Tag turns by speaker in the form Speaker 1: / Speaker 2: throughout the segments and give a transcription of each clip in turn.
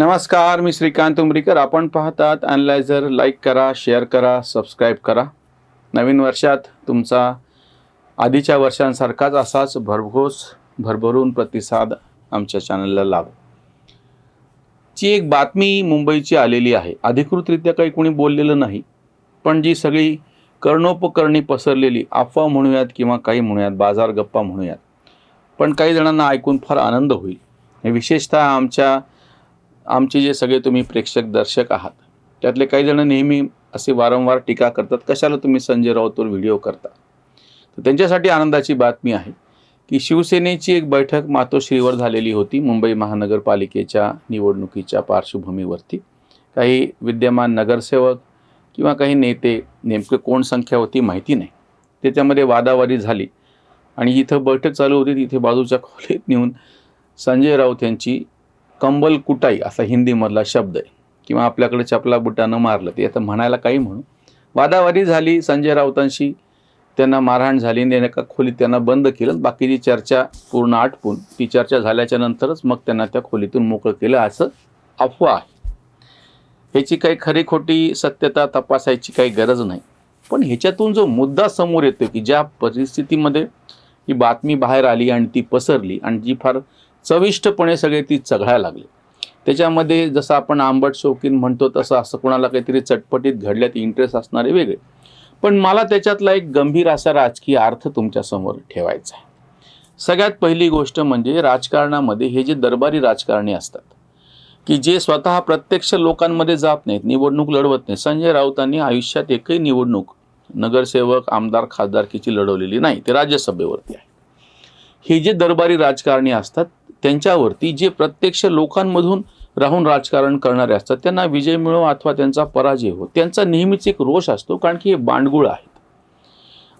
Speaker 1: नमस्कार मी श्रीकांत उमरीकर. आपण पाहतात अनलायझर लाईक करा शेअर करा सबस्क्राईब करा. नवीन वर्षात तुमचा आधीच्या वर्षांसारखाच असाच भरघोस भरभरून प्रतिसाद आमच्या चॅनलला लाभ ची एक बातमी मुंबईची आलेली आहे. अधिकृतरित्या काही कोणी बोललेलं नाही पण जी सगळी कर्णोपकरणी पसरलेली अफवा म्हणूयात किंवा काही म्हणूयात बाजार गप्पा म्हणूयात पण काही जणांना ऐकून फार आनंद होईल. हे विशेषतः आमच्या आमचे जे सगळे तुम्ही प्रेक्षक दर्शक आहात त्यातले काही जण नेहमी असे वारंवार टीका करतात कशाला तुम्ही संजय राऊतवर व्हिडिओ करता? तर त्यांच्यासाठी आनंदाची बातमी आहे की शिवसेनेची एक बैठक मातोश्रीवर झालेली होती मुंबई महानगरपालिकेच्या निवडणुकीच्या पार्श्वभूमीवरती. काही विद्यमान नगरसेवक किंवा काही नेते नेमकं कोण संख्या होती माहिती नाही. त्याच्यामध्ये वादावादी झाली आणि इथं बैठक चालू होती तिथे बाजूच्या खोलीत नेऊन संजय राऊत यांची कंबल कुटाई असा हिंदीमधला शब्द आहे. किंवा आपल्याकडे चपला बुटानं मारलं ते आता म्हणायला काही म्हणू. वादावादी झाली संजय राऊतांशी त्यांना मारहाण झाली आणि एका खोलीत त्यांना बंद केलं बाकीची चर्चा पूर्ण आटपून ती चर्चा झाल्याच्या नंतरच मग त्यांना त्या खोलीतून मोकळं केलं असं अफवा आहे. ह्याची काही खरी खोटी सत्यता तपासायची काही गरज नाही. पण ह्याच्यातून जो मुद्दा समोर येतो की ज्या परिस्थितीमध्ये ही बातमी बाहेर आली आणि ती पसरली आणि जी फार चविष्टपणे सगळे ती चघळायला लागली. त्याच्यामध्ये जसं आपण आंबट शौकीन म्हणतो तसं असं कोणाला काहीतरी चटपटीत घडल्यात इंटरेस्ट असणारे वेगळे. पण मला त्याच्यातला एक गंभीर असा राजकीय अर्थ तुमच्यासमोर ठेवायचा आहे. सगळ्यात पहिली गोष्ट म्हणजे राजकारणामध्ये हे जे दरबारी राजकारणी असतात की जे स्वतः प्रत्यक्ष लोकांमध्ये जात नाहीत निवडणूक लढवत नाही संजय राऊतांनी आयुष्यात एकही निवडणूक नगरसेवक आमदार खासदारकीची लढवलेली नाही ते राज्यसभेवरती आहे. हे जे दरबारी राजकारणी असतात त्यांच्यावरती जे प्रत्यक्ष लोकांमधून राहून राजकारण करणारे असतात त्यांना विजय मिळो अथवा त्यांचा पराजय हो त्यांचा नेहमीच एक रोष असतो कारण की हे बांडगुळ आहेत.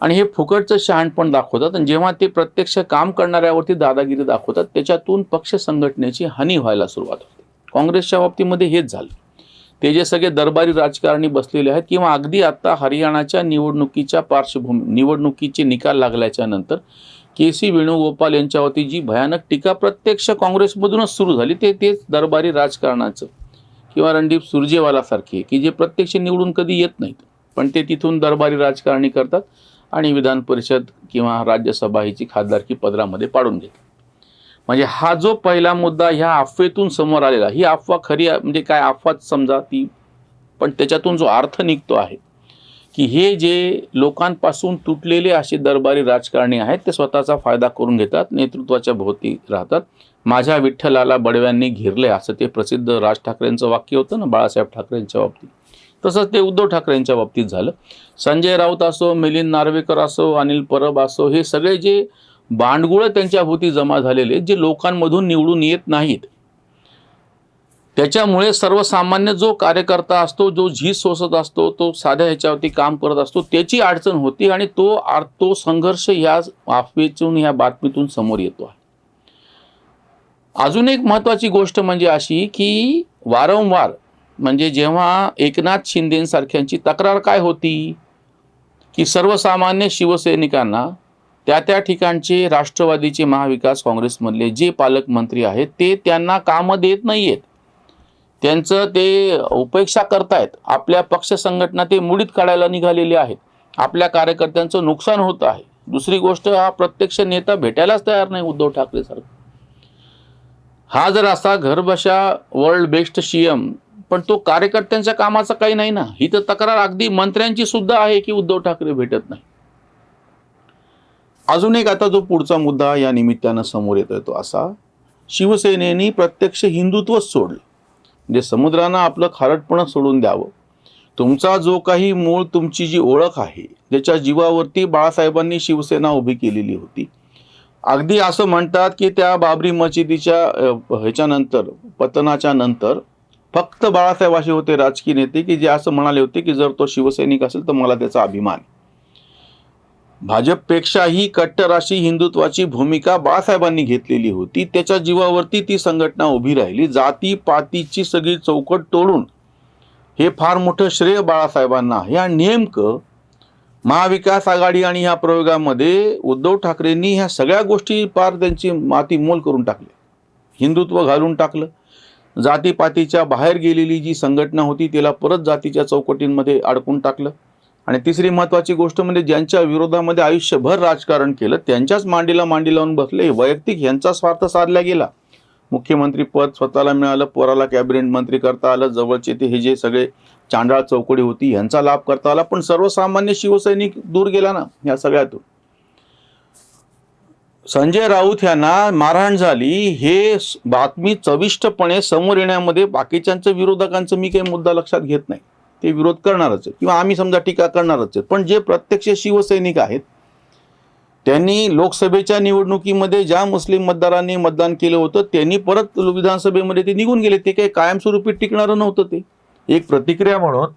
Speaker 1: आणि हे फुकटचं शहाणपण दाखवतात आणि जेव्हा ते प्रत्यक्ष काम करणाऱ्यावरती दादागिरी दाखवतात त्याच्यातून पक्ष संघटनेची हानी व्हायला सुरुवात होते. काँग्रेसच्या बाबतीमध्ये हेच झालं. ते जे सगळे दरबारी राजकारणी बसलेले आहेत किंवा अगदी आता हरियाणाच्या निवडणुकीच्या पार्श्वभूमी निवडणुकीचे निकाल लागल्याच्या नंतर के सी वेणुगोपाल यांच्यावरती जी भयानक टीका प्रत्यक्ष काँग्रेसमधूनच सुरू झाली ते तेच दरबारी राजकारणाचं. किंवा रणदीप सुरजेवालासारखे की जे प्रत्यक्ष निवडून कधी येत नाहीत पण ते तिथून दरबारी राजकारणी करतात आणि विधान परिषद किंवा राज्यसभा हिची खासदारकी पदरामध्ये पाडून घेतात. म्हणजे हा जो पहिला मुद्दा ह्या अफवेतून समोर आलेला ही अफवा खरी म्हणजे काय अफवाच समजा ती पण त्याच्यातून जो अर्थ निघतो आहे की हे जे लोकांपासून तुटलेले असे दरबारी राजकारणी आहेत ते स्वतःचा फायदा करून घेतात नेतृत्वाच्या भोवती राहतात. माझ्या विठ्ठलाला बडव्यांनी घेरले असं ते प्रसिद्ध राज ठाकरेंचं वाक्य होतं ना बाळासाहेब ठाकरेंच्या बाबतीत. तसंच ते उद्धव ठाकरेंच्या बाबतीत झालं. संजय राऊत असो मिलिंद नार्वेकर असो अनिल परब असो हे सगळे जे बांडगुळं त्यांच्या भोवती जमा झालेले जे लोकांमधून निवडून येत नाहीत त्याच्यामुळे सर्वसामान्य जो कार्यकर्ता असतो जो झीज सोसत असतो तो साध्या ह्याच्यावरती काम करत असतो त्याची अडचण होती आणि तो आर- तो संघर्ष ह्या अफवेतून ह्या बातमीतून समोर येतो आहे. अजून एक महत्त्वाची गोष्ट म्हणजे अशी की वारंवार म्हणजे जेव्हा एकनाथ शिंदेसारख्यांची तक्रार काय होती? की सर्वसामान्य शिवसैनिकांना त्या त्या ठिकाणचे राष्ट्रवादीचे महाविकास काँग्रेसमधले जे पालकमंत्री आहेत ते त्यांना कामं देत नाही आहेत त्यांचं ते उपेक्षा करतायत. आपल्या पक्ष संघटना ते मुडीत काढायला निघालेले आहेत. आपल्या कार्यकर्त्यांचं नुकसान होत आहे. दुसरी गोष्ट हा प्रत्यक्ष नेता भेटायलाच तयार नाही उद्धव ठाकरे सारखा. हा जर असा घरबशा वर्ल्ड बेस्ट सीएम पण तो कार्यकर्त्यांच्या कामाचा काही नाही ना. ही तर तक्रार अगदी मंत्र्यांची सुद्धा आहे की उद्धव ठाकरे भेटत नाही. अजून एक आता जो पुढचा मुद्दा या निमित्तानं समोर येतोय तो असा. शिवसेनेने प्रत्यक्ष हिंदुत्वच सोडलं. म्हणजे समुद्रानं आपलं खारटपणं सोडून द्यावं तुमचा जो काही मूळ तुमची जी ओळख आहे ज्याच्या जीवावरती बाळासाहेबांनी शिवसेना उभी केलेली होती अगदी असं म्हणतात की त्या बाबरी मशिदीच्या ह्याच्यानंतर पतनाच्या नंतर फक्त बाळासाहेब असे होते राजकीय नेते की जे असं म्हणाले होते की जर तो शिवसैनिक असेल तर मला त्याचा अभिमान आहे. भाजपपेक्षाही कट्टर अशी हिंदुत्वाची भूमिका बाळासाहेबांनी घेतलेली होती. त्याच्या जीवावरती ती संघटना उभी राहिली. जाती पातीची सगळी चौकट तोडून हे फार मोठं श्रेय बाळासाहेबांना आहे. आणि नेमकं महाविकास आघाडी आणि ह्या प्रयोगामध्ये उद्धव ठाकरेंनी ह्या सगळ्या गोष्टी पार त्यांची माती मोल करून टाकल्या. हिंदुत्व घालून टाकलं. जातीपातीच्या बाहेर गेलेली जी संघटना होती तिला परत जातीच्या चौकटींमध्ये अडकून टाकलं. आणि तिसरी महत्वाची गोष्ट म्हणजे ज्यांच्या विरोधामध्ये आयुष्यभर राजकारण केलं त्यांच्याच मांडीला मांडी लावून बसले. वैयक्तिक यांचा स्वार्थ साधला गेला. मुख्यमंत्री पद स्वतःला मिळालं पोराला कॅबिनेट मंत्री करता आलं जवळचे ते हे जे सगळे चांडाळ चौकडी होती यांचा लाभ करता आला. पण सर्वसामान्य शिवसैनिक दूर गेला ना या सगळ्यातून. संजय राऊत यांना मारहाण झाली. हे बातमी चविष्टपणे समोर येण्यामध्ये बाकीच्यांचं विरोधकांचं मी काही मुद्दा लक्षात घेत नाही. ते विरोध करणारच आहेत. किंवा आम्ही समजा टीका करणारच आहेत. पण जे प्रत्यक्ष शिवसैनिक आहेत त्यांनी लोकसभेच्या निवडणुकीमध्ये ज्या मुस्लिम मतदारांनी मतदान केलं होतं त्यांनी परत विधानसभेमध्ये ते निघून गेले. ते काही कायमस्वरूपी टिकणारं नव्हतं ते. एक प्रतिक्रिया म्हणून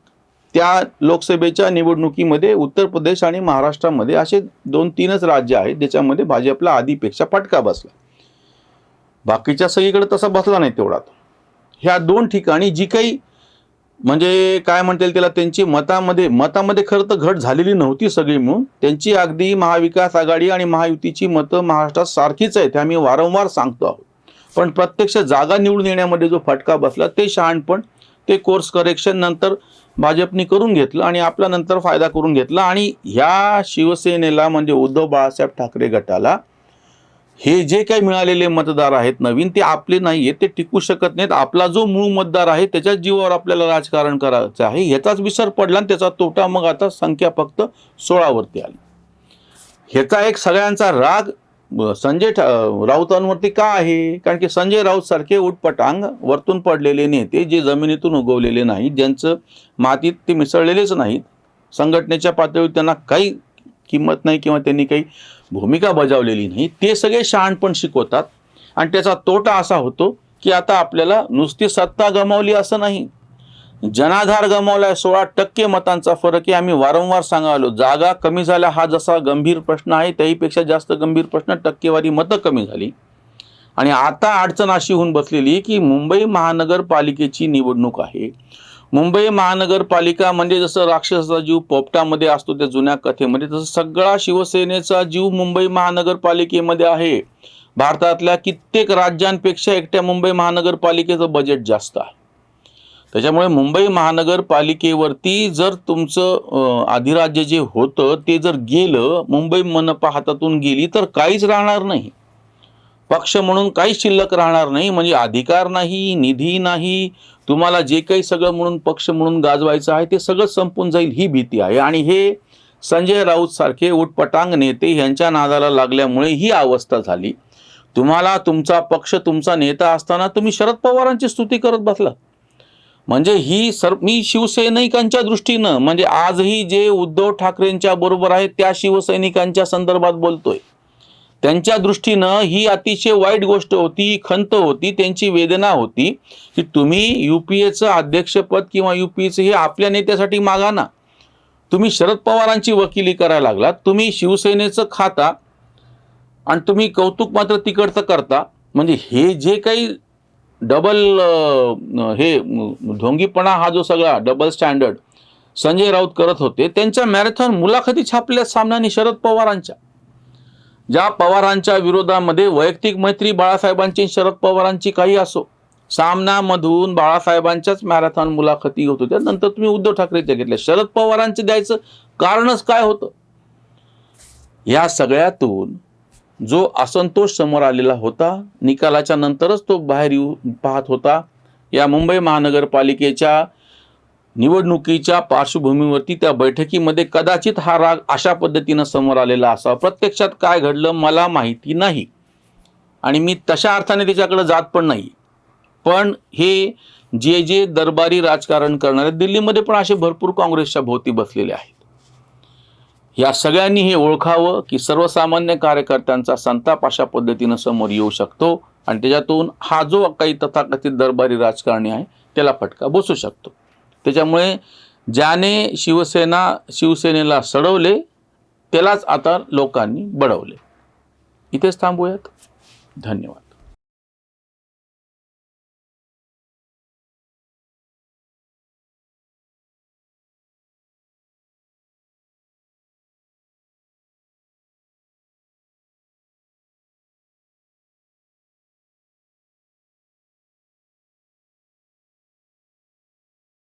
Speaker 1: त्या लोकसभेच्या निवडणुकीमध्ये उत्तर प्रदेश आणि महाराष्ट्रामध्ये असे दोन तीनच राज्य आहेत ज्याच्यामध्ये भाजपला आधीपेक्षा फटका बसला. बाकीच्या सगळीकडे तसा बसला नाही तेवढा ह्या दोन ठिकाणी जी काही म्हणजे काय म्हणता येईल त्याला त्यांची मतामध्ये मतामध्ये खरं तर घट झालेली नव्हती सगळी मिळून त्यांची अगदी महाविकास आघाडी आणि महायुतीची मतं महाराष्ट्रात सारखीच आहेत हे आम्ही वारंवार सांगतो आहोत. पण प्रत्यक्ष जागा निवडून येण्यामध्ये जो फटका बसला ते शहाणपण ते कोर्स करेक्शन नंतर भाजपने करून घेतलं आणि आपला नंतर फायदा करून घेतला. आणि ह्या शिवसेनेला म्हणजे उद्धव बाळासाहेब ठाकरे गटाला हे जे काही मिळालेले मतदार आहेत नवीन ते आपले नाही आहेत ते टिकू शकत नाहीत. आपला जो मूळ मतदार आहे त्याच्याच जीवावर आपल्याला राजकारण करायचं आहे. ह्याचाच विसर पडला आणि त्याचा तोटा मग आता संख्या फक्त सोळावरती आली. ह्याचा एक सगळ्यांचा राग ब- संजय राऊतांवरती का आहे? कारण की संजय राऊत सारखे उटपटांग वरतून पडलेले नेते जे जमिनीतून उगवलेले नाहीत ज्यांचं मातीत ते मिसळलेलेच नाहीत. संघटनेच्या पातळीवर त्यांना काही किंमत नाही किंवा त्यांनी काही भूमिका बजावलेली नाही ते सगळे शहाणपण शिकवतात. आणि त्याचा तोटा असा होतो की आता आपल्याला नुसती सत्ता गमावली असं नाही. जनाधार गमावलाय सोळा टक्के मतांचा फरक आहे. आम्ही वारंवार सांगालो जागा कमी झाल्या हा जसा गंभीर प्रश्न आहे त्याहीपेक्षा जास्त गंभीर प्रश्न टक्केवारी मतं कमी झाली. आणि आता अडचण अशी होऊन बसलेली की मुंबई महानगरपालिकेची निवडणूक आहे. मुंबई महानगरपालिका म्हणजे जसं राक्षसाचा जीव पोपटामध्ये असतो त्या जुन्या कथेमध्ये तसं सगळा शिवसेनेचा जीव मुंबई महानगरपालिकेमध्ये आहे. भारतातल्या कित्येक राज्यांपेक्षा एकट्या मुंबई महानगरपालिकेचं बजेट जास्त आहे. त्याच्यामुळे मुंबई महानगरपालिकेवरती जर तुमचं अधिराज्य जे होतं ते जर गेलं मुंबई मनपा हातातून गेली तर काहीच राहणार नाही. पक्ष म्हणून काहीच शिल्लक राहणार नाही म्हणजे अधिकार नाही निधी नाही तुम्हाला जे काही सगळं म्हणून पक्ष म्हणून गाजवायचं आहे ते सगळं संपून जाईल ही भीती आहे. आणि हे संजय राऊत सारखे उटपटांग नेते यांच्या नादाला लागल्यामुळे ही अवस्था झाली. तुम्हाला तुमचा पक्ष तुमचा नेता असताना तुम्ही शरद पवारांची स्तुती करत बसला. म्हणजे ही सर मी शिवसैनिकांच्या दृष्टीनं म्हणजे आजही जे उद्धव ठाकरेंच्या बरोबर आहे त्या शिवसैनिकांच्या संदर्भात बोलतोय. त्यांच्या दृष्टीनं ही अतिशय वाईट गोष्ट होती खंत होती त्यांची वेदना होती की तुम्ही यू पी एचं अध्यक्षपद किंवा यू पी एचं हे आपल्या नेत्यासाठी मागा ना. तुम्ही शरद पवारांची वकिली करायला लागलात तुम्ही शिवसेनेचं खाता आणि तुम्ही कौतुक मात्र तिकडचं करता. म्हणजे हे जे काही डबल हे ढोंगीपणा हा जो सगळा डबल स्टँडर्ड संजय राऊत करत होते त्यांच्या मॅरेथॉन मुलाखती छापल्या सामन्याने शरद पवारांच्या. ज्या पवारांच्या विरोधामध्ये वैयक्तिक मैत्री बाळासाहेबांची शरद पवारांची काही असो सामनामधून बाळासाहेबांच्याच मॅरेथॉन मुलाखती होत होत्या. नंतर तुम्ही उद्धव ठाकरेच्या घेतल्या. शरद पवारांचे द्यायचं कारणच काय होतं? या सगळ्यातून जो असंतोष समोर आलेला होता निकालाच्या नंतरच तो बाहेर येऊ पाहत होता. या मुंबई महानगरपालिकेच्या निवडणुकीच्या पार्श्वभूमीवरती त्या बैठकीमध्ये कदाचित हा राग अशा पद्धतीनं समोर आलेला असावा. प्रत्यक्षात काय घडलं मला माहिती नाही. आणि मी तशा अर्थाने त्याच्याकडे जात पण नाही. पण हे जे जे दरबारी राजकारण करणारे दिल्लीमध्ये पण असे भरपूर काँग्रेसच्या भोवती बसलेले आहेत. या सगळ्यांनी हे ओळखावं की सर्वसामान्य कार्यकर्त्यांचा संताप अशा पद्धतीनं समोर येऊ शकतो आणि त्याच्यातून हा जो काही तथाकथित दरबारी राजकारणी आहे त्याला फटका बसू शकतो. त्याच्यामुळे ज्याने शिवसेना शिवसेनेला सडवले त्यालाच आता लोकांनी बडवले. इथेच थांबूयात. धन्यवाद.